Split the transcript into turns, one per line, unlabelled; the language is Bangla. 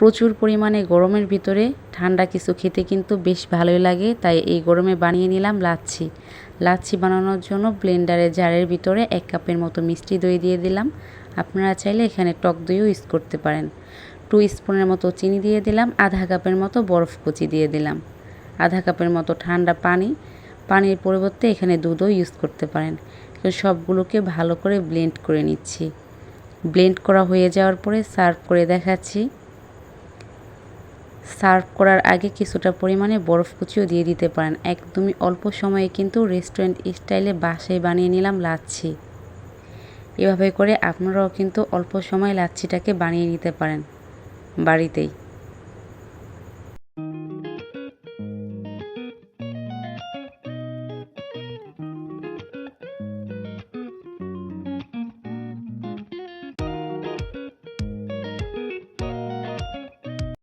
প্রচুর পরিমাণে গরমের ভিতরে ঠান্ডা কিছু খেতে কিন্তু বেশ ভালোই লাগে, তাই এই গরমে বানিয়ে নিলাম লাচ্ছি। লাচ্ছি বানানোর জন্য ব্লেন্ডারে জারের ভিতরে এক কাপের মতো মিষ্টি দই দিয়ে দিলাম। আপনারা চাইলে এখানে টক দইও ইউজ করতে পারেন। টু স্পুনের মতো চিনি দিয়ে দিলাম, আধা কাপের মতো বরফ কুচি দিয়ে দিলাম। আধা কাপের মতো ঠান্ডা পানি, পানির পরিবর্তে এখানে দুধও ইউজ করতে পারেন। সবগুলোকে ভালো করে ব্লেন্ড করে নিচ্ছি। ব্লেন্ড করা হয়ে যাওয়ার পরে সার্ভ করে দেখাচ্ছি। সার্ভ করার আগে কিছুটা পরিমাণে বরফ কুচিও দিয়ে দিতে পারেন। একদমই অল্প সময়ে কিন্তু রেস্টুরেন্ট স্টাইলে বাসায় বানিয়ে নিলাম লাচ্ছি। এভাবে করে আপনারাও কিন্তু অল্প সময়ে লাচ্ছিটাকে বানিয়ে নিতে পারেন বাড়িতেই।